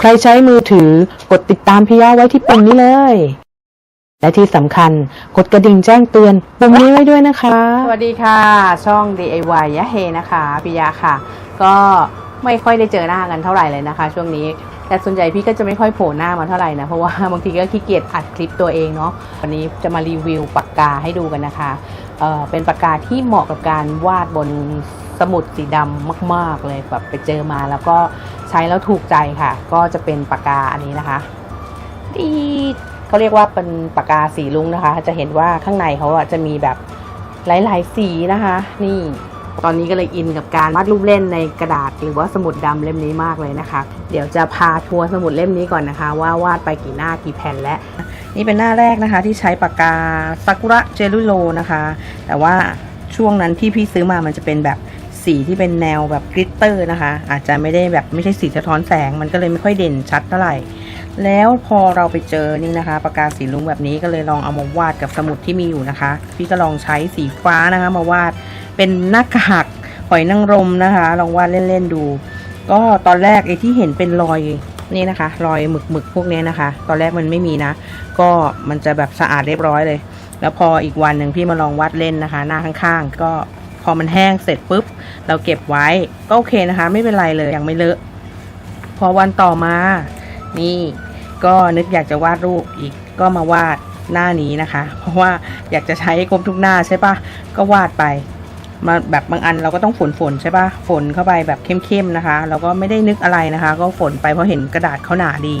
ใครใช้มือถือกดติดตามพี่ยาไว้ที่ปุ่มนี้เลย และที่สำคัญกดกระดิ่งแจ้งเตือนปุ่มนี้ไว้ด้วยนะคะ สวัสดีค่ะ ช่อง DIY ยะเฮนะคะปิยาค่ะ ก็ไม่ค่อยได้เจอหน้ากันเท่าไหร่เลยนะคะ ช่วงนี้แต่ส่วนใหญ่พี่ก็จะไม่ค่อยโผล่หน้ามาเท่าไหร่นะเพราะว่าบางทีก็ขี้เกียจอัดคลิปตัวเองเนาะวันนี้จะมารีวิวปากกาให้ดูกันนะคะเเป็นปากกาที่เหมาะกับการวาดบน สมุดสีดำมากๆเลยแบบไปเจอมาแล้วก็ใช้แล้วถูกใจค่ะ ก็จะเป็นปากกาอันนี้นะคะที่เขาเรียกว่าเป็นปากกาสีลุงนะคะ จะเห็นว่าข้างในเขาจะมีแบบหลาย ๆ สีนะคะ นี่ตอนนี้ก็เลยอินกับการวาดรูปเล่นในกระดาษหรือว่าสมุดดำเล่มนี้มากเลยนะคะ เดี๋ยวจะพาทัวร์สมุดเล่มนี้ก่อนนะคะ ว่าวาดไปกี่หน้ากี่แผ่นและ นี่เป็นหน้าแรกนะคะ ที่ใช้ปากกาซากุระเจลุโรนะคะ แต่ว่าช่วงนั้นที่พี่ซื้อมามันจะเป็นแบบ สีที่เป็นแนวแบบกริตเตอร์นะคะ อาจจะไม่ได้แบบไม่ใช่สีสะท้อนแสง มันก็เลยไม่ค่อยเด่นชัดเท่าไหร่ แล้วพอเราไปเจอนี่นะคะ ปากกาสีลุงแบบนี้ก็เลยลองเอามาวาดกับสมุดที่มีอยู่นะคะ พี่ก็ลองใช้สีฟ้านะคะ มาวาดเป็นหน้ากากหอยนางรมนะคะ ลองวาดเล่นๆดู ก็ตอนแรกไอ้ที่เห็นเป็นรอยนี่นะคะ รอยหมึกหมึกพวกนี้นะคะ ตอนแรกมันไม่มีนะ ก็มันจะแบบสะอาดเรียบร้อยเลย แล้วพออีกวันหนึ่งพี่มาลองวาดเล่นนะคะ หน้าข้างๆ ก็ อมันแห้งเสร็จปุ๊บ เราเก็บไว้ก็โอเคนะคะ ไม่เป็นไรเลยยังไม่เลอะ พอวันต่อมา นี่ก็นึกอยากจะวาดรูปอีกก็มาวาดหน้านี้นะคะ เพราะว่าอยากจะใช้ครบทุกหน้าใช่ปะก็วาดไปมาแบบบางอันเราก็ต้องฝนฝนใช่ปะฝนเข้าไปแบบเข้มๆนะคะ เราก็ไม่ได้นึกอะไรนะคะ ก็ฝนไปเพราะเห็นกระดาษเขาหนาดี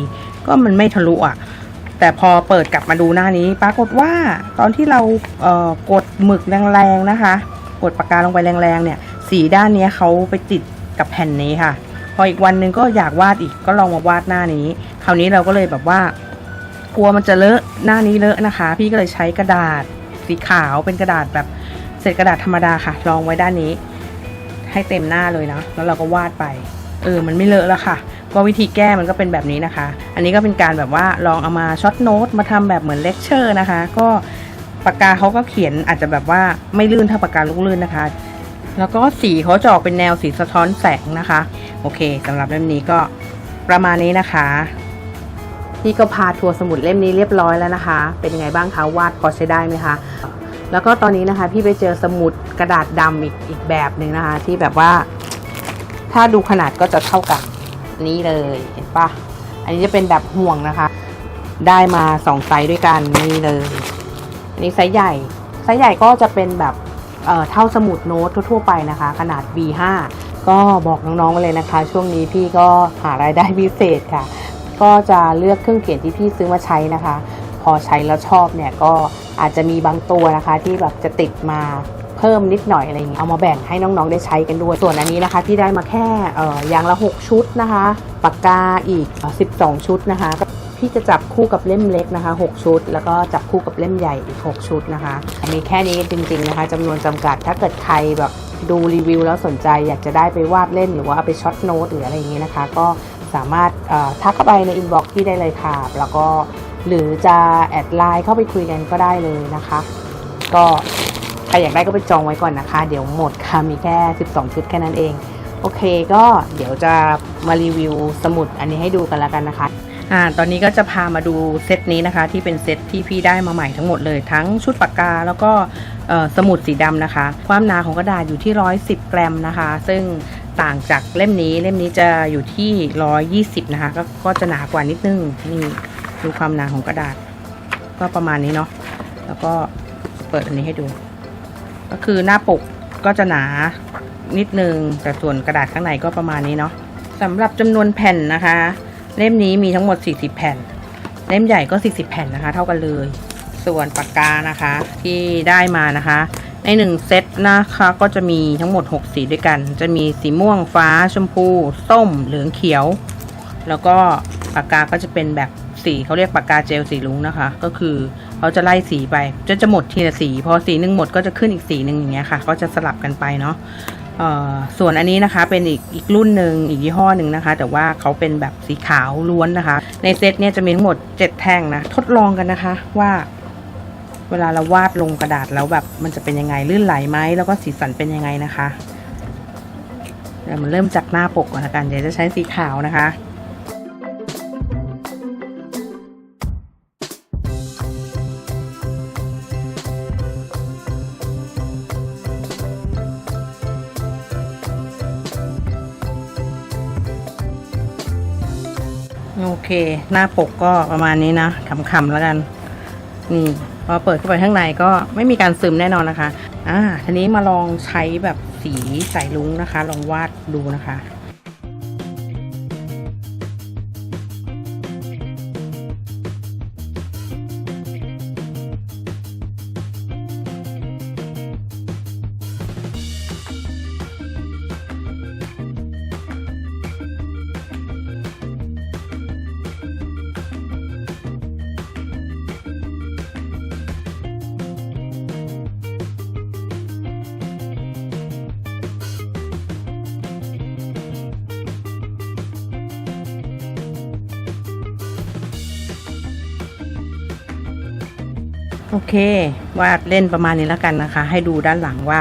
ก็มันไม่ทะลุอะ แต่พอเปิดกลับมาดูหน้านี้ ปรากฏว่าตอนที่เราเอ่อกดหมึกแรงๆนะคะ กดปากกาลงไปแรงๆเนี่ยสีด้านนี้เขาไปติดกับแผ่นนี้ค่ะ พออีกวันนึงก็อยากวาดอีกก็ลองมาวาดหน้านี้ คราวนี้เราก็เลยแบบว่ากลัวมันจะเลอะหน้านี้เลอะนะคะ พี่ก็เลยใช้กระดาษสีขาวเป็นกระดาษแบบเศษกระดาษธรรมดาค่ะรองไว้ด้านนี้ ให้เต็มหน้าเลยนะแล้วเราก็วาดไป เออมันไม่เลอะแล้วค่ะก็วิธีแก้มันก็เป็นแบบนี้นะคะ อันนี้ก็เป็นการแบบว่าลองเอามาช็อตโน้ตมาทำแบบเหมือนเลคเชอร์นะคะ ก็ ปากกาเขาก็เขียนอาจจะแบบว่าไม่ลื่นเท่าปากกาลูกลื่นนะคะ แล้วก็สีเขาจะออกเป็นแนวสีสะท้อนแสงนะคะ โอเคสำหรับเล่มนี้ก็ประมาณนี้นะคะพี่ก็พาทัวร์สมุดเล่มนี้เรียบร้อยแล้วนะคะ เป็นยังไงบ้างคะวาดพอใช้ได้ไหมคะแล้วก็ตอนนี้นะคะพี่ไปเจอสมุดกระดาษดำอีกอีกแบบหนึ่งนะคะ ที่แบบว่า ถ้าดูขนาดก็จะเท่ากับนี้เลยเห็นปะอันนี้จะเป็นแบบห่วงนะคะ ได้มาสองไซส์ด้วยกันนี่เลย อันนี้ไซส์ใหญ่ไซส์ใหญ่ก็จะเป็นแบบเเท่าสมุดโน้ตทั่วๆไปนะคะ ขนาด B5 ก็บอกน้องๆไว้เลยนะคะ ช่วงนี้พี่ก็หารายได้พิเศษค่ะ ก็จะเลือกเครื่องเขียนที่พี่ซื้อมาใช้นะคะ พอใช้แล้วชอบเนี่ยก็อาจจะมีบางตัวนะคะ ที่แบบจะติดมาเพิ่มนิดหน่อยอะไรอย่างเงี้ยเอามาแบ่งให้น้องๆได้ใช้กันด้วย ส่วนอันนี้นะคะที่ได้มาแค่ออย่างละ 6 ชุดนะคะ ปากกาอีกเอ่อ12 ชุดนะคะ พี่จะจับคู่กับเล่มเล็กนะคะ 6 ชุด แล้วก็จับคู่กับเล่มใหญ่อีก 6 ชุดนะคะ มีแค่นี้จริงๆนะคะจำนวนจำกัดถ้าเกิดใครแบบดูรีวิวแล้วสนใจอยากจะได้ไปวาดเล่นหรือว่าเอาไปช็อตโน้ตหรืออะไรอย่างนี้นะคะ ก็สามารถทักเข้าไปในอินบ็อกซ์ที่ได้เลยค่ะ แล้วก็หรือจะแอดไลน์เข้าไปคุยกันก็ได้เลยนะคะ ก็ใครอยากได้ก็ไปจองไว้ก่อนนะคะ เดี๋ยวหมดค่ะมีแค่ 12 ชุดแค่นั้นเอง โอเคก็เดี๋ยวจะมารีวิวสมุดอันนี้ให้ดูกันแล้วกันนะคะ อ่าตอนนี้ก็จะพามาดูเซตนี้นะคะ ที่เป็นเซตที่พี่ได้มาใหม่ทั้งหมดเลยทั้งชุดปากกาแล้วก็สมุดสีดำนะคะ ความหนาของกระดาษอยู่ที่ 110 กรัมนะคะ ซึ่งต่างจากเล่มนี้เล่มนี้จะอยู่ที่ 120 นะคะกก็จะหนากว่านิดนึงนี่ดูความหนาของกระดาษ ก็ประมาณนี้เนาะแล้วก็เปิดอันนี้ให้ดู ก็คือหน้าปกก็จะหนานิดนึงแต่ส่วนกระดาษข้างในก็ประมาณนี้เนาะสำหรับจำนวนแผ่นนะคะ เล่มนี้มีทั้งหมด 40 แผ่น เล่มใหญ่ก็ 40 แผ่นนะคะ เท่ากันเลย ส่วนปากกานะคะที่ได้มานะคะ ในหนึ่งเซตนะคะก็จะมีทั้งหมด 6 สีด้วยกัน จะมีสีม่วงฟ้าชมพู ส้ม เหลืองเขียว แล้วก็ปากกาก็จะเป็นแบบสีเขาเรียกปากกาเจลสีลุงนะคะ ก็คือเขาจะไล่สีไปจะจะหมดทีละสี พอสีหนึ่งหมดก็จะขึ้นอีกสีหนึ่งอย่างเงี้ยค่ะ ก็จะสลับกันไปเนาะ ส่วนอันนี้นะคะเป็นอีกอีกรุ่นหนึ่งอีกยี่ห้อหนึ่งนะคะ แต่ว่าเขาเป็นแบบสีขาวล้วนนะคะ ในเซตเนี่ยจะมีทั้งหมด 7 แท่งนะ ทดลองกันนะคะว่า เวลาเราวาดลงกระดาษแล้วแบบมันจะเป็นยังไงลื่นไหลไหมแล้วก็สีสันเป็นยังไงนะคะเดี๋ยวมันเริ่มจากหน้าปกก่อนละกันเดี๋ยวจะใช้สีขาวนะคะ โอเค หน้าปกก็ประมาณนี้นะขำๆแล้วกัน นี่พอเปิดเข้าไปข้างในก็ไม่มีการซึมแน่นอนนะคะ อ่า ทีนี้มาลองใช้แบบสีสายลุงนะคะ ลองวาดดูนะคะ โอเค วาดเล่นประมาณนี้แล้วกันนะคะ ให้ดูด้านหลังว่า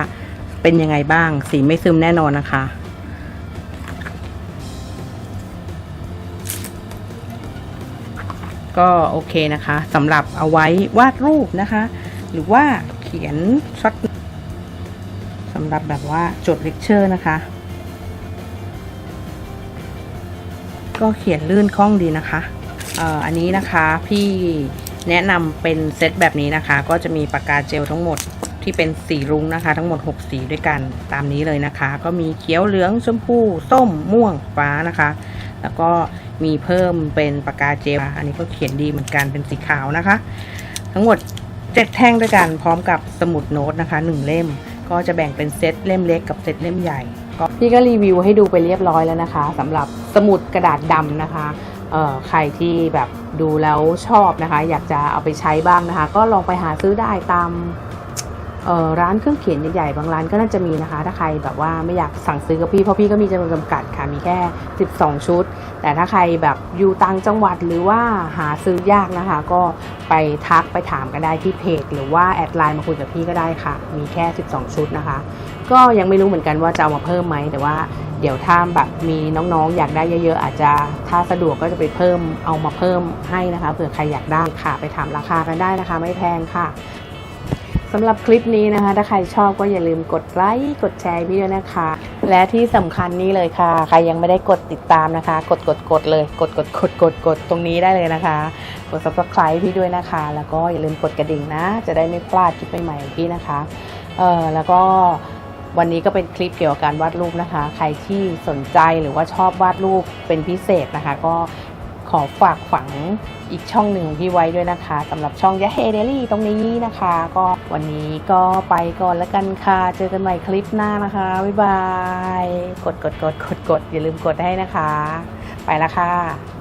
เป็นยังไงบ้าง สีไม่ซึมแน่นอนนะคะก็โอเคนะคะสำหรับเอาไว้วาดรูปนะคะ หรือว่าเขียนช็อตสำหรับแบบว่าจดเลคเชอร์นะคะ ก็เขียนลื่นคล่องดีนะคะเอ่ออันนี้นะคะพี่ แนะนำเป็นเซตแบบนี้นะคะ ก็จะมีปากกาเจลทั้งหมดที่เป็นสีรุ้งนะคะ ทั้งหมด 6 สีด้วยกันตามนี้เลยนะคะ ก็มีเขียวเหลืองชมพูส้มม่วงฟ้านะคะ แล้วก็มีเพิ่มเป็นปากกาเจลอันนี้ก็เขียนดีเหมือนกันเป็นสีขาวนะคะ ทั้งหมด 7 แท่งด้วยกันพร้อมกับสมุดโน้ตนะคะ 1 เล่มก็จะแบ่งเป็นเซตเล่มเล็กกับเซตเล่มใหญ่ก็พี่ก็รีวิวให้ดูไปเรียบร้อยแล้วนะคะสำหรับสมุดกระดาษดำนะคะ ใครที่แบบดูแล้วชอบนะคะ อยากจะเอาไปใช้บ้างนะคะ ก็ลองไปหาซื้อได้ตามร้านเครื่องเขียนใหญ่ๆบางร้านก็น่าจะมีนะคะ ถ้าใครแบบว่าไม่อยากสั่งซื้อกับพี่เพราะพี่ก็มีจำนวนจำกัดค่ะมีแค่ 12 ชุด แต่ถ้าใครแบบอยู่ต่างจังหวัดหรือว่าหาซื้อยากนะคะ ก็ไปทักไปถามกันได้ที่เพจ หรือว่าแอดไลน์มาคุยกับพี่ก็ได้ค่ะ มีแค่ 12 ชุดนะคะ ก็ยังไม่รู้เหมือนกันว่าจะเอามาเพิ่มไหมแต่ว่าเดี๋ยวถ้าแบบมีน้องๆ อยากได้เยอะๆ อาจจะถ้าสะดวกก็จะไปเพิ่มเอามาเพิ่มให้นะคะเผื่อใครอยากได้ค่ะ ไปถามราคากันได้นะคะ ไม่แพงค่ะสำหรับคลิปนี้นะคะ ถ้าใครชอบก็อย่าลืมกดไลค์กดแชร์พี่ด้วยนะคะ และที่สำคัญนี่เลยค่ะ ใครยังไม่ได้กดติดตามนะคะ กดกดกดเลย กดกดกดกดกดตรงนี้ได้เลยนะคะ กด subscribe พี่ด้วยนะคะ แล้วก็อย่าลืมกดกระดิ่งนะ จะได้ไม่พลาดคลิปใหม่ๆของพี่นะคะเออแล้วก็ วันนี้ก็เป็นคลิปเกี่ยวกับการวาดรูปนะคะ ใครที่สนใจหรือว่าชอบวาดรูปเป็นพิเศษนะคะ ก็ขอฝากฝังอีกช่องหนึ่งของพี่ไว้ด้วยนะคะสำหรับช่องยะเฮเดลี่ตรงนี้นะคะ ก็วันนี้ก็ไปก่อนแล้วกันค่ะ เจอกันใหม่คลิปหน้านะคะ บ๊ายบาย กดกดกดกดกดอย่าลืมกดให้นะคะ ไปล้วค่ะ